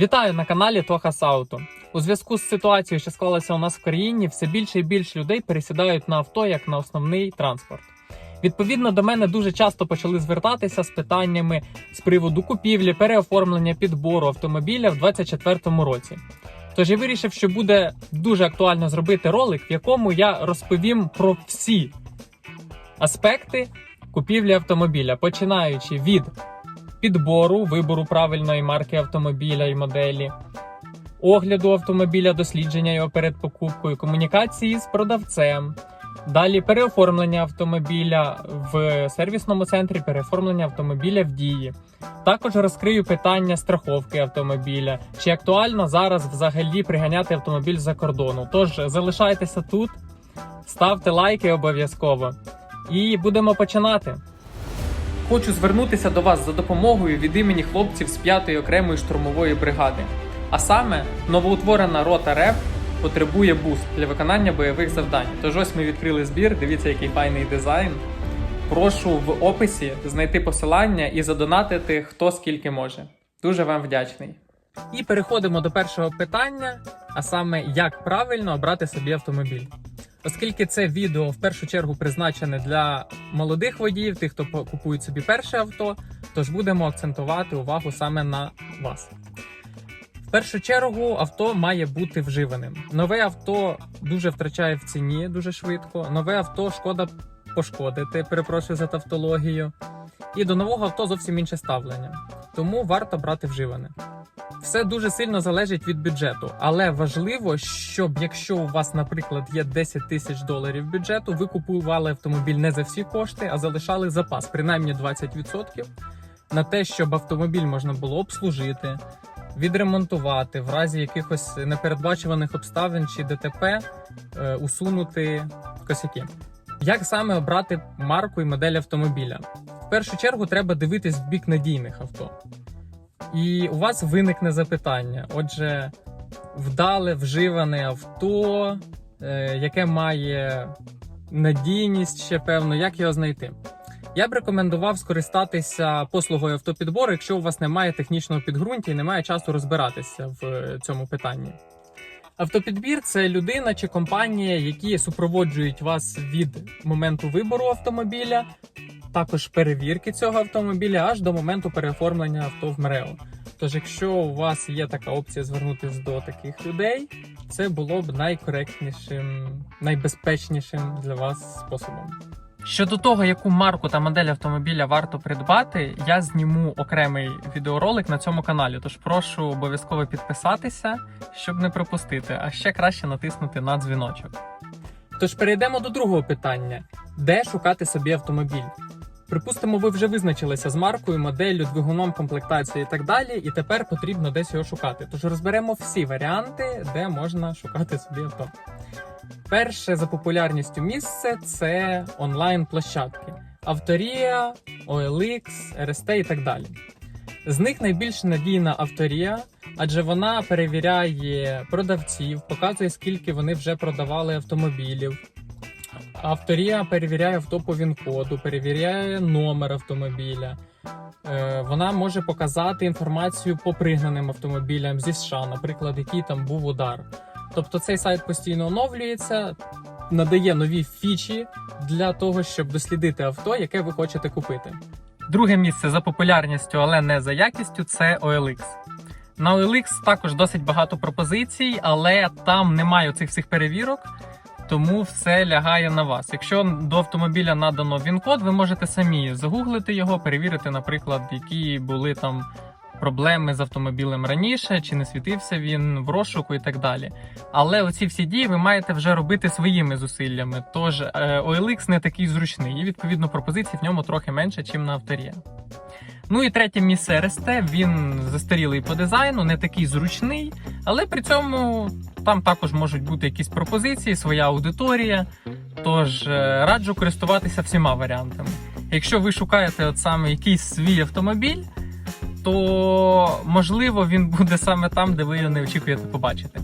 Вітаю на каналі Тохас Ауто. У зв'язку з ситуацією, що склалася у нас в країні, все більше і більше людей пересідають на авто як на основний транспорт. Відповідно до мене дуже часто почали звертатися з питаннями з приводу купівлі, переоформлення, підбору автомобіля в 2024 році. Тож я вирішив, що буде дуже актуально зробити ролик, в якому я розповім про всі аспекти купівлі автомобіля, починаючи від підбору, вибору правильної марки автомобіля і моделі, огляду автомобіля, дослідження його перед покупкою, комунікації з продавцем. Далі переоформлення автомобіля в сервісному центрі, переоформлення автомобіля в дії. Також розкрию питання страховки автомобіля. Чи актуально зараз взагалі приганяти автомобіль за кордону? Тож залишайтеся тут, ставте лайки обов'язково. І будемо починати. Хочу звернутися до вас за допомогою від імені хлопців з 5-ї окремої штурмової бригади. А саме новоутворена рота РЕФ потребує буст для виконання бойових завдань. Тож ось ми відкрили збір. Дивіться, який файний дизайн. Прошу в описі знайти посилання і задонатити хто скільки може. Дуже вам вдячний. І переходимо до першого питання, а саме як правильно обрати собі автомобіль. Оскільки це відео в першу чергу призначене для молодих водіїв, тих, хто купують собі перше авто, тож будемо акцентувати увагу саме на вас. В першу чергу авто має бути вживаним. Нове авто дуже втрачає в ціні дуже швидко. Нове авто шкода пошкодити, перепрошую за тавтологію. І до нового авто зовсім інше ставлення. Тому варто брати вживане. Все дуже сильно залежить від бюджету, але важливо, щоб якщо у вас, наприклад, є 10 тисяч доларів бюджету, ви купували автомобіль не за всі кошти, а залишали запас, принаймні 20% на те, щоб автомобіль можна було обслужити, відремонтувати в разі якихось непередбачуваних обставин чи ДТП, е, усунути косяки. Як саме обрати марку і модель автомобіля? В першу чергу треба дивитись в бік надійних авто. І у вас виникне запитання: отже, вдале вживане авто, е, яке має надійність ще певно, як його знайти? Я б рекомендував скористатися послугою автопідбору, якщо у вас немає технічного підґрунтя і немає часу розбиратися в е, цьому питанні. Автопідбір це людина чи компанія, які супроводжують вас від моменту вибору автомобіля, також перевірки цього автомобіля аж до моменту переоформлення авто в МРЕО. Тож, якщо у вас є така опція звернутися до таких людей, це було б найкоректнішим, найбезпечнішим для вас способом. Щодо того, яку марку та модель автомобіля варто придбати, я зніму окремий відеоролик на цьому каналі. Тож прошу обов'язково підписатися, щоб не пропустити, а ще краще натиснути на дзвіночок. Тож перейдемо до другого питання: де шукати собі автомобіль? Припустимо, ви вже визначилися з маркою, моделлю, двигуном, комплектацією і так далі, і тепер потрібно десь його шукати. Тож розберемо всі варіанти, де можна шукати собі авто. Перше за популярністю місце це онлайн-площадки: Авторія, OLX, RST і так далі. З них найбільш надійна авторія, адже вона перевіряє продавців, показує, скільки вони вже продавали автомобілів. Авторія перевіряє авто по ВІН-коду, перевіряє номер автомобіля. Е, Вона може показати інформацію по пригнаним автомобілям зі США, наприклад, який там був удар. Тобто цей сайт постійно оновлюється, надає нові фічі для того, щоб дослідити авто, яке ви хочете купити. Друге місце за популярністю, але не за якістю, це OLX. На OLX також досить багато пропозицій, але там немає цих всіх перевірок, тому все лягає на вас. Якщо до автомобіля надано він-код, ви можете самі загуглити його, перевірити, наприклад, які були там проблеми з автомобілем раніше, чи не світився він в розшуку і так далі. Але оці всі дії ви маєте вже робити своїми зусиллями. Тож е, OLX не такий зручний, і відповідно пропозицій в ньому трохи менше, ніж на авторія. Ну і третє місце РСТ. Він застарілий по дизайну, не такий зручний, але при цьому там також можуть бути якісь пропозиції, своя аудиторія. Тож е, раджу користуватися всіма варіантами. Якщо ви шукаєте от саме якийсь свій автомобіль, то можливо він буде саме там, де ви його не очікуєте побачити.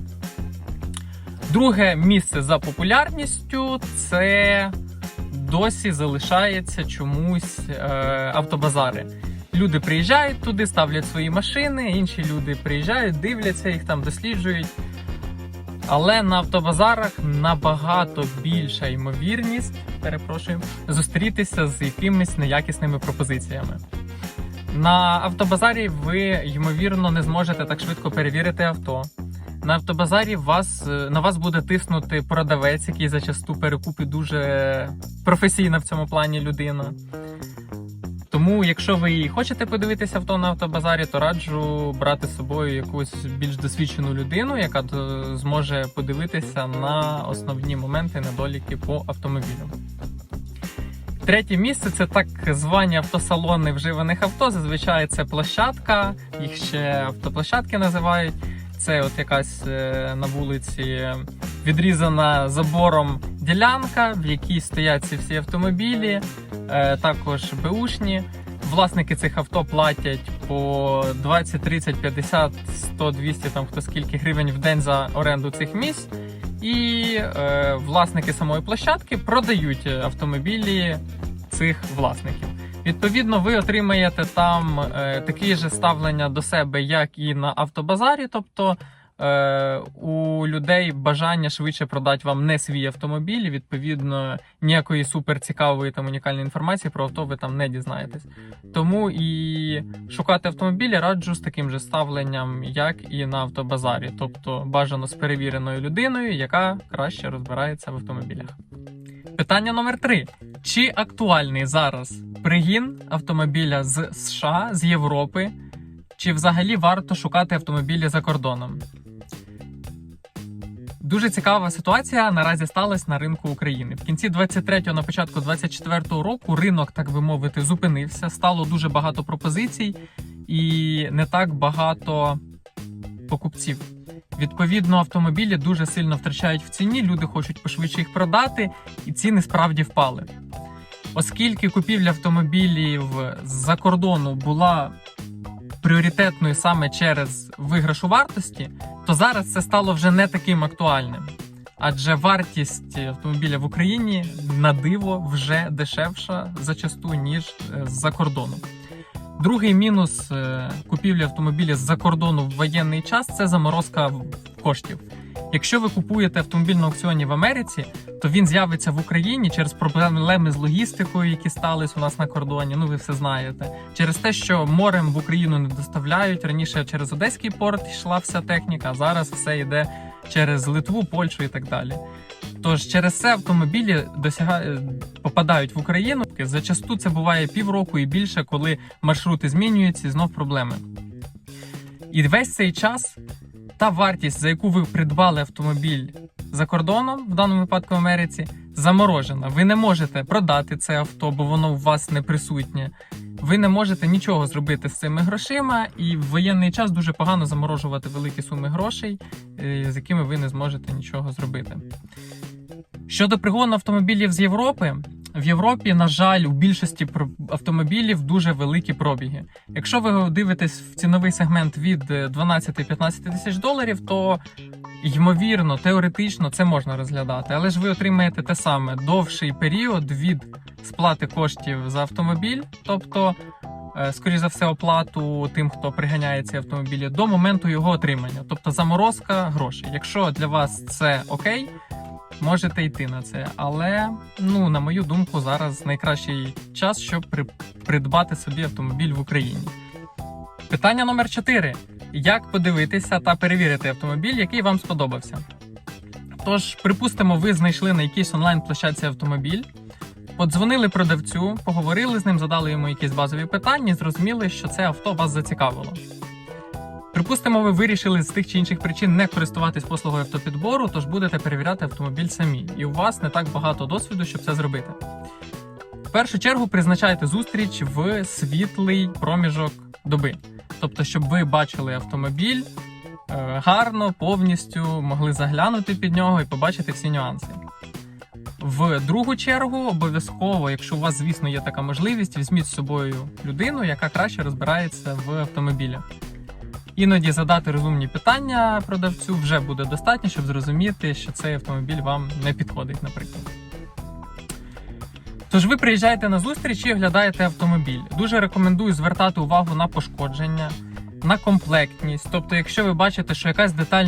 Друге місце за популярністю це досі залишається чомусь е, автобазари. Люди приїжджають туди, ставлять свої машини, інші люди приїжджають, дивляться їх там, досліджують. Але на автобазарах набагато більша ймовірність, перепрошую, зустрітися з якимись неякісними пропозиціями. На автобазарі ви, ймовірно, не зможете так швидко перевірити авто. На автобазарі вас, е, на вас буде тиснути продавець, який зачасту перекупить дуже професійна в цьому плані людина. Тому, якщо ви хочете подивитися авто на автобазарі, то раджу брати з собою якусь більш досвідчену людину, яка зможе подивитися на основні моменти недоліки по автомобілю. Третє місце це так звані автосалони вживаних авто. Зазвичай це площадка, їх ще автоплощадки називають. Це от якась е, на вулиці відрізана забором ділянка, в якій стоять ці всі автомобілі, е, також беушні. Власники цих авто платять по 20, 30, 50, 100, 200, там хто скільки гривень в день за оренду цих місць. І е, власники самої площадки продають автомобілі цих власників. Відповідно, ви отримаєте там е, таке же ставлення до себе, як і на автобазарі. Тобто е, у людей бажання швидше продати вам не свій автомобіль. Відповідно, ніякої суперцікавої там унікальної інформації про авто ви там не дізнаєтесь. Тому і шукати автомобілі раджу з таким же ставленням, як і на автобазарі, тобто бажано з перевіреною людиною, яка краще розбирається в автомобілях. Питання номер три: чи актуальний зараз пригін автомобіля з США, з Європи, чи взагалі варто шукати автомобілі за кордоном? Дуже цікава ситуація наразі сталася на ринку України. В кінці 23-го, на початку 24-го року ринок, так би мовити, зупинився. Стало дуже багато пропозицій і не так багато покупців. Відповідно, автомобілі дуже сильно втрачають в ціні. Люди хочуть пошвидше їх продати, і ціни справді впали. Оскільки купівля автомобілів з-за кордону була пріоритетною саме через виграш у вартості, то зараз це стало вже не таким актуальним. Адже вартість автомобіля в Україні на диво вже дешевша зачасту, ніж е, з-за кордону. Другий мінус е, купівлі автомобіля з-за кордону в воєнний час це заморозка коштів. Якщо ви купуєте автомобіль на аукціоні в Америці, то він з'явиться в Україні через проблеми з логістикою, які стались у нас на кордоні. Ну ви все знаєте. Через те, що морем в Україну не доставляють. Раніше через Одеський порт йшла вся техніка, а зараз все йде через Литву, Польщу і так далі. Тож через це автомобілі досягають попадають в Україну. Зачасту це буває півроку і більше, коли маршрути змінюються і знов проблеми. І весь цей час та вартість, за яку ви придбали автомобіль за кордоном, в даному випадку в Америці, заморожена. Ви не можете продати це авто, бо воно у вас не присутнє. Ви не можете нічого зробити з цими грошима, і в воєнний час дуже погано заморожувати великі суми грошей, е, з якими ви не зможете нічого зробити. Щодо пригону автомобілів з Європи, в Європі, на жаль, у більшості автомобілів дуже великі пробіги. Якщо ви дивитесь в ціновий сегмент від е, 12-15 тисяч доларів, то ймовірно, теоретично це можна розглядати, але ж ви отримаєте те саме довший період від сплати коштів за автомобіль, тобто, е, скоріш за все, оплату тим, хто приганяє ці автомобілі, до моменту його отримання, тобто заморозка грошей. Якщо для вас це окей, можете йти на це. Але, ну, на мою думку, зараз найкращий час, щоб при- придбати собі автомобіль в Україні. Питання номер 4. Як подивитися та перевірити автомобіль, який вам сподобався? Тож, припустимо, ви знайшли на якійсь онлайн-площадці автомобіль, подзвонили продавцю, поговорили з ним, задали йому якісь базові питання і зрозуміли, що це авто вас зацікавило. Припустимо, ви вирішили з тих чи інших причин не користуватись послугою автопідбору, тож будете перевіряти автомобіль самі, і у вас не так багато досвіду, щоб це зробити. В першу чергу призначайте зустріч в світлий проміжок доби. Тобто, щоб ви бачили автомобіль е, гарно, повністю могли заглянути під нього і побачити всі нюанси. В другу чергу, обов'язково, якщо у вас, звісно, є така можливість, візьміть з собою людину, яка краще розбирається в автомобілях. Іноді задати розумні питання продавцю вже буде достатньо, щоб зрозуміти, що цей автомобіль вам не підходить, наприклад. Тож ви приїжджаєте на зустріч і оглядаєте автомобіль. Дуже рекомендую звертати увагу на пошкодження, на комплектність. Тобто, якщо ви бачите, що якась деталь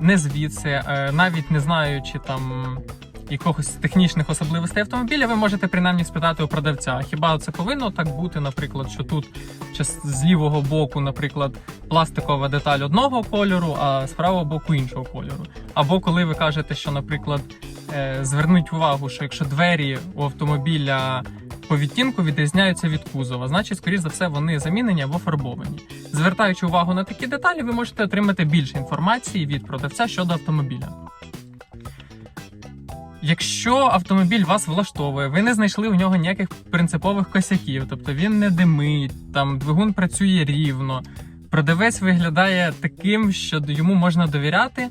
не звідси, е, навіть не знаючи там якихось технічних особливостей автомобіля, ви можете принаймні спитати у продавця. Хіба це повинно так бути, наприклад, що тут з лівого боку, наприклад, пластикова деталь одного кольору, а з правого боку іншого кольору. Або коли ви кажете, що, наприклад, е, зверніть увагу, що якщо двері у автомобіля по відтінку відрізняються від кузова, значить, скоріш за все, вони замінені або фарбовані. Звертаючи увагу на такі деталі, ви можете отримати більше інформації від продавця щодо автомобіля. Якщо автомобіль вас влаштовує, ви не знайшли у нього ніяких принципових косяків, тобто він не димить, там двигун працює рівно, продавець виглядає таким, що йому можна довіряти.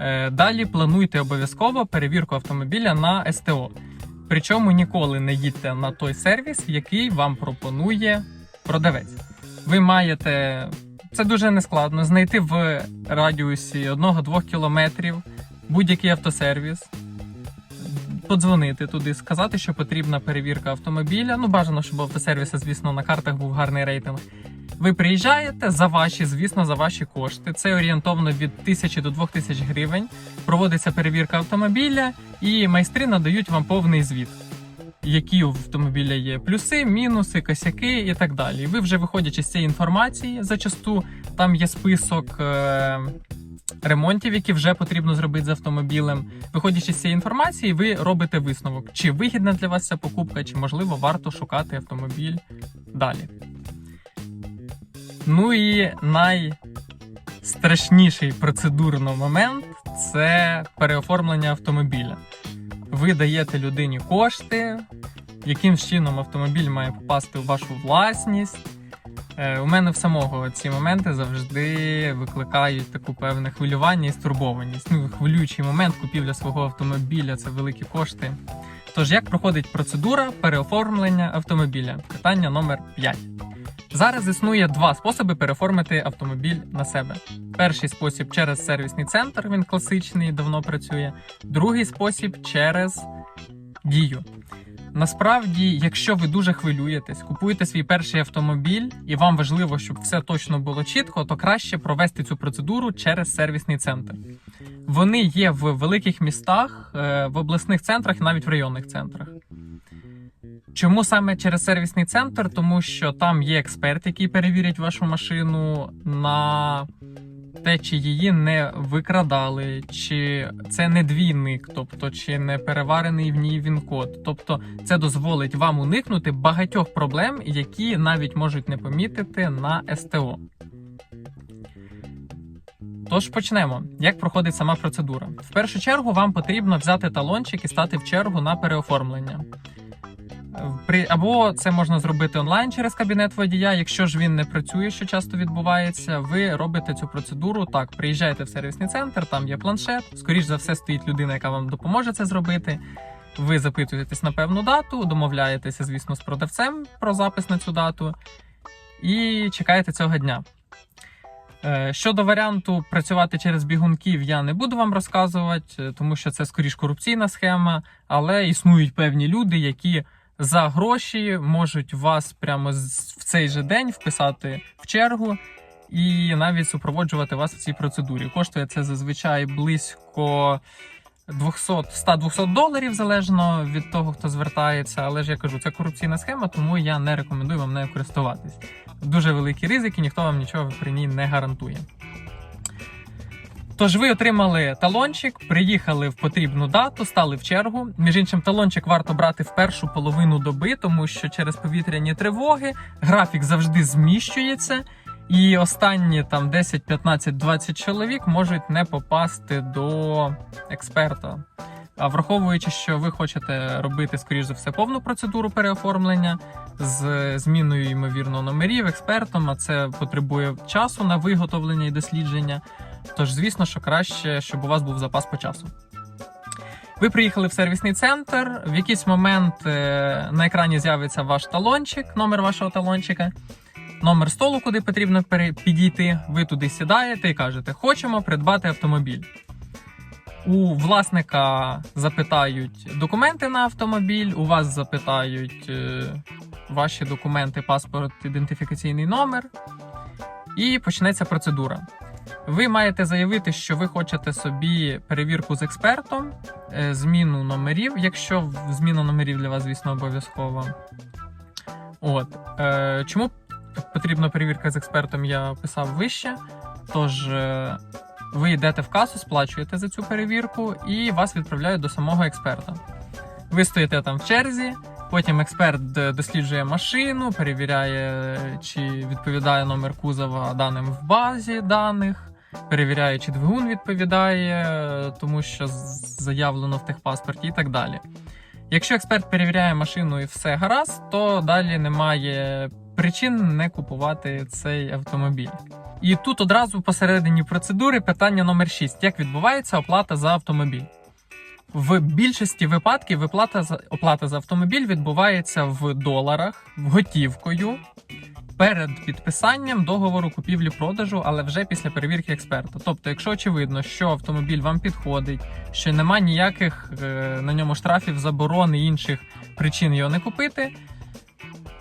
е, Далі плануйте обов'язково перевірку автомобіля на СТО. Причому ніколи не їдьте на той сервіс, який вам пропонує продавець. Ви маєте це дуже нескладно знайти в радіусі 1-2 кілометрів будь-який автосервіс, подзвонити туди, сказати, що потрібна перевірка автомобіля. Ну, бажано, щоб у автосервіса, звісно, на картах був гарний рейтинг. Ви приїжджаєте за ваші, звісно, за ваші кошти. Це орієнтовно від 1000 до 2000 гривень. Проводиться перевірка автомобіля, і майстри надають вам повний звіт. Які у автомобіля є плюси, мінуси, косяки і так далі. Ви вже виходячи з цієї інформації, зачасту там є список е- ремонтів, які вже потрібно зробити з автомобілем. Виходячи з цієї інформації, ви робите висновок, чи вигідна для вас ця покупка, чи можливо варто шукати автомобіль далі. Ну і найстрашніший процедурно момент це переоформлення автомобіля. Ви даєте людині кошти, яким чином автомобіль має попасти у вашу власність. Е, У мене в самого ці моменти завжди викликають таку певне хвилювання і стурбованість. Ну, хвилюючий момент купівля свого автомобіля це великі кошти. Тож, як проходить процедура переоформлення автомобіля? Питання номер 5. Зараз існує два способи переоформити автомобіль на себе. Перший спосіб через сервісний центр, він класичний, давно працює. Другий спосіб через дію. Насправді, якщо ви дуже хвилюєтесь, купуєте свій перший автомобіль, і вам важливо, щоб все точно було чітко, то краще провести цю процедуру через сервісний центр. Вони є в великих містах, е, в обласних центрах навіть в районних центрах. Чому саме через сервісний центр? Тому що там є експерт, який перевірить вашу машину на те, чи її не викрадали, чи це не двійник, тобто чи не переварений в ній він-код. Тобто це дозволить вам уникнути багатьох проблем, які навіть можуть не помітити на СТО. Тож почнемо. Як проходить сама процедура? В першу чергу вам потрібно взяти талончик і стати в чергу на переоформлення. Або це можна зробити онлайн через кабінет водія. Якщо ж він не працює, що часто відбувається, ви робите цю процедуру так. Приїжджаєте в сервісний центр, там є планшет. Скоріш за все, стоїть людина, яка вам допоможе це зробити. Ви запитуєтесь на певну дату, домовляєтеся, звісно, з продавцем про запис на цю дату і чекаєте цього дня. Е, Щодо варіанту працювати через бігунків, я не буду вам розказувати, е, тому що це скоріш корупційна схема, але існують певні люди, які за гроші можуть вас прямо в цей же день вписати в чергу і навіть супроводжувати вас в цій процедурі. Коштує це зазвичай близько 200, 100-200 доларів, залежно від того, хто звертається. Але ж я кажу, це корупційна схема, тому я не рекомендую вам нею користуватись. Дуже великі ризики, ніхто вам нічого при ній не гарантує. Тож ви отримали талончик, приїхали в потрібну дату, стали в чергу. Між іншим, талончик варто брати в першу половину доби, тому що через повітряні тривоги графік завжди зміщується, і останні там 10, 15, 20 чоловік можуть не попасти до експерта. А враховуючи, що ви хочете робити, скоріш за все, повну процедуру переоформлення з зміною ймовірно номерів експертом, а це потребує часу на виготовлення і дослідження. Тож, звісно, що краще, щоб у вас був запас по часу. Ви приїхали в сервісний центр. В якийсь момент е, на екрані з'явиться ваш талончик, номер вашого талончика, номер столу, куди потрібно підійти. Ви туди сідаєте і кажете, хочемо придбати автомобіль. У власника запитають документи на автомобіль, у вас запитають е, ваші документи, паспорт, ідентифікаційний номер, і почнеться процедура. Ви маєте заявити, що ви хочете собі перевірку з експертом, е, зміну номерів, якщо зміна номерів для вас, звісно, обов'язкова. От. Е, чому потрібна перевірка з експертом, я писав вище. Тож е, ви йдете в касу, сплачуєте за цю перевірку, і вас відправляють до самого експерта. Ви стоїте там в черзі, потім експерт досліджує машину, перевіряє, чи відповідає номер кузова даним в базі даних, перевіряє, чи двигун відповідає, тому що заявлено в техпаспорті і так далі. Якщо експерт перевіряє машину і все гаразд, то далі немає причин не купувати цей автомобіль. І тут одразу посередині процедури питання номер 6. Як відбувається оплата за автомобіль? В більшості випадків виплата за оплата за автомобіль відбувається в доларах, в готівкою перед підписанням договору купівлі-продажу, але вже після перевірки експерта. Тобто, якщо очевидно, що автомобіль вам підходить, що нема ніяких е, на ньому штрафів, заборон і інших причин його не купити,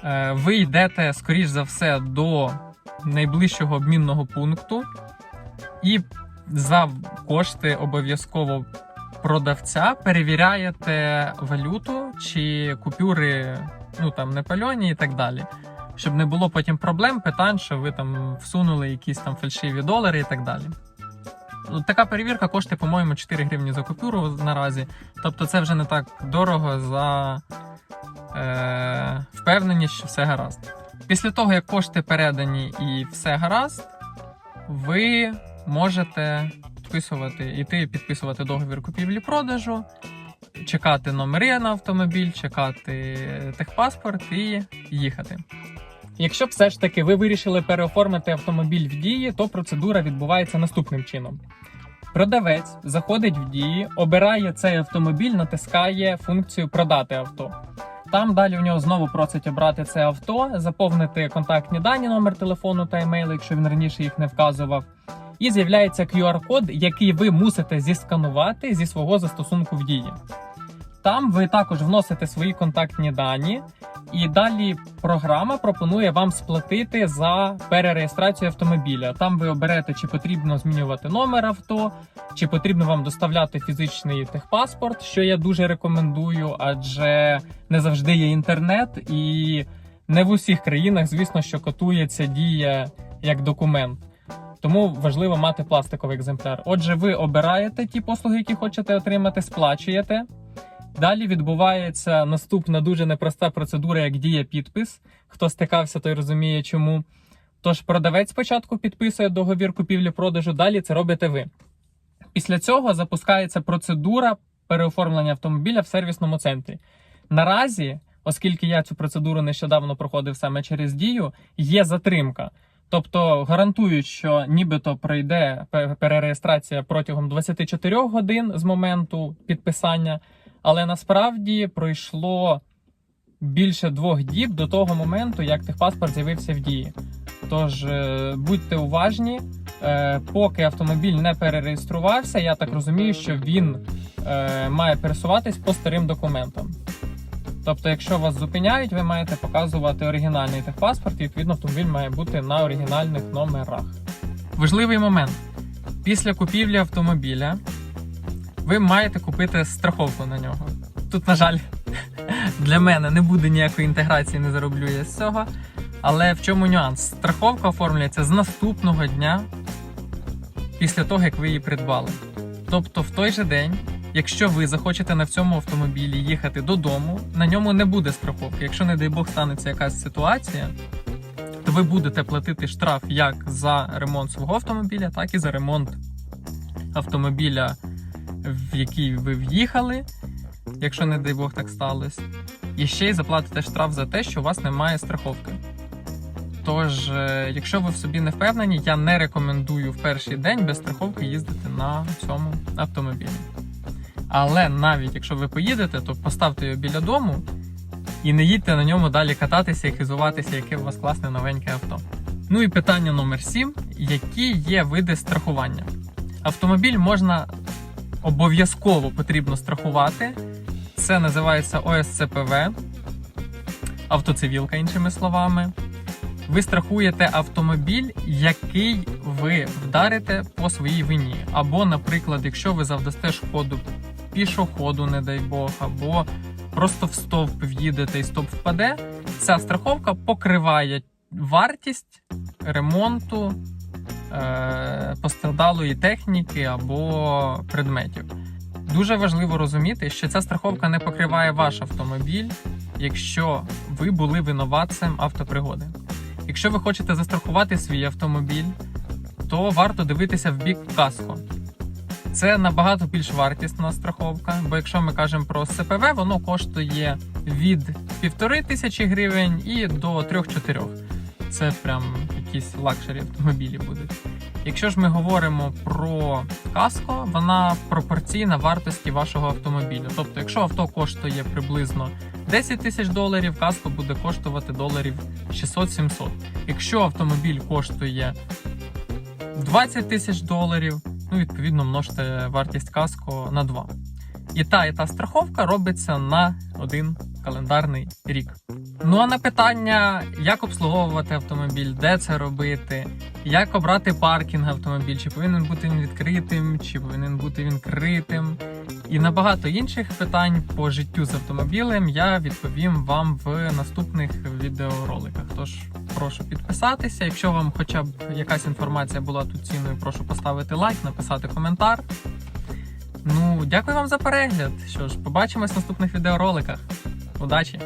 е, ви йдете, скоріш за все, до найближчого обмінного пункту і за кошти обов'язково продавця перевіряєте валюту чи купюри, ну там не пальоні і так далі. Щоб не було потім проблем, питань, що ви там всунули якісь там фальшиві долари і так далі. Ну, Така перевірка коштує, по-моєму, 4 гривні за купюру наразі. Тобто це вже не так дорого за е, впевненість, що все гаразд. Після того, як кошти передані і все гаразд, ви можете підписувати, іти підписувати договір купівлі-продажу, чекати номери на автомобіль, чекати техпаспорт і їхати. Якщо все ж таки ви вирішили переоформити автомобіль в дії, то процедура відбувається наступним чином. Продавець заходить в дії, обирає цей автомобіль, натискає функцію продати авто. Там далі у нього знову просить обрати це авто, заповнити контактні дані, номер телефону та емейл, якщо він раніше їх не вказував. І з'являється QR-код, який ви мусите зісканувати зі свого застосунку в дії. Там ви також вносите свої контактні дані, і далі програма пропонує вам сплатити за перереєстрацію автомобіля. Там ви оберете, чи потрібно змінювати номер авто, чи потрібно вам доставляти фізичний техпаспорт, що я дуже рекомендую, адже не завжди є інтернет, і не в усіх країнах, звісно, що котується дія як документ. Тому важливо мати пластиковий екземпляр. Отже, ви обираєте ті послуги, які хочете отримати, сплачуєте. Далі відбувається наступна дуже непроста процедура, як дія підпис. Хто стикався, той розуміє, чому. Тож продавець спочатку підписує договір купівлі-продажу, далі це робите ви. Після цього запускається процедура переоформлення автомобіля в сервісному центрі. Наразі, оскільки я цю процедуру нещодавно проходив саме через дію, є затримка. Тобто гарантують, що нібито пройде перереєстрація протягом 24 годин з моменту підписання, але насправді пройшло більше двох діб до того моменту, як техпаспорт з'явився в дії. Тож е, будьте уважні, е, поки автомобіль не перереєструвався, я так розумію, що він е, має пересуватись по старим документам. Тобто, якщо вас зупиняють, ви маєте показувати оригінальний техпаспорт, і відповідно автомобіль має бути на оригінальних номерах. Важливий момент: після купівлі автомобіля ви маєте купити страховку на нього. Тут, на жаль, для мене не буде ніякої інтеграції, не зароблю я з цього. Але в чому нюанс? Страховка оформлюється з наступного дня після того, як ви її придбали. Тобто, в той же день, якщо ви захочете на цьому автомобілі їхати додому, на ньому не буде страховки. Якщо, не дай Бог, станеться якась ситуація, то ви будете платити штраф як за ремонт свого автомобіля, так і за ремонт автомобіля, в який ви в'їхали, якщо, не дай Бог, так сталося. І ще й заплатите штраф за те, що у вас немає страховки. Тож, е, якщо ви в собі не впевнені, я не рекомендую в перший день без страховки їздити на цьому автомобілі. Але навіть якщо ви поїдете, то поставте його біля дому і не їдьте на ньому далі кататися і хизуватися, яке у вас класне новеньке авто. Ну і питання номер 7. Які є види страхування? Автомобіль можна обов'язково потрібно страхувати. Це називається ОСЦПВ, автоцивілка, іншими словами. Ви страхуєте автомобіль, який ви вдарите по своїй вині. Або, наприклад, якщо ви завдасте шкоду пішоходу, не дай Бог, або просто в стовп в'їдете і стовп впаде, ця страховка покриває вартість ремонту постраждалої техніки або предметів. Дуже важливо розуміти, що ця страховка не покриває ваш автомобіль, якщо ви були винуватцем автопригоди. Якщо ви хочете застрахувати свій автомобіль, то варто дивитися в бік каско. Це набагато більш вартісна страховка, бо якщо ми кажемо про СПВ, воно коштує від 1500 тисячі гривень і до 3-4. Це прям якісь лакшері автомобілі будуть. Якщо ж ми говоримо про каско, вона пропорційна вартості вашого автомобіля. Тобто, якщо авто коштує приблизно 10 тисяч доларів, каско буде коштувати доларів 600-700. Якщо автомобіль коштує 20 тисяч доларів, ну відповідно множте вартість каско на 2. І та, і та страховка робиться на один календарний рік. Ну а на питання, як обслуговувати автомобіль, де це робити, як обрати паркінг автомобіль, чи повинен бути він відкритим, чи повинен бути він критим, і на багато інших питань по життю з автомобілем я відповім вам в наступних відеороликах. Тож прошу підписатися. Якщо вам хоча б якась інформація була тут цінною, прошу поставити лайк, написати коментар. Ну, дякую вам за перегляд. Що ж, побачимось в наступних відеороликах. Удачі!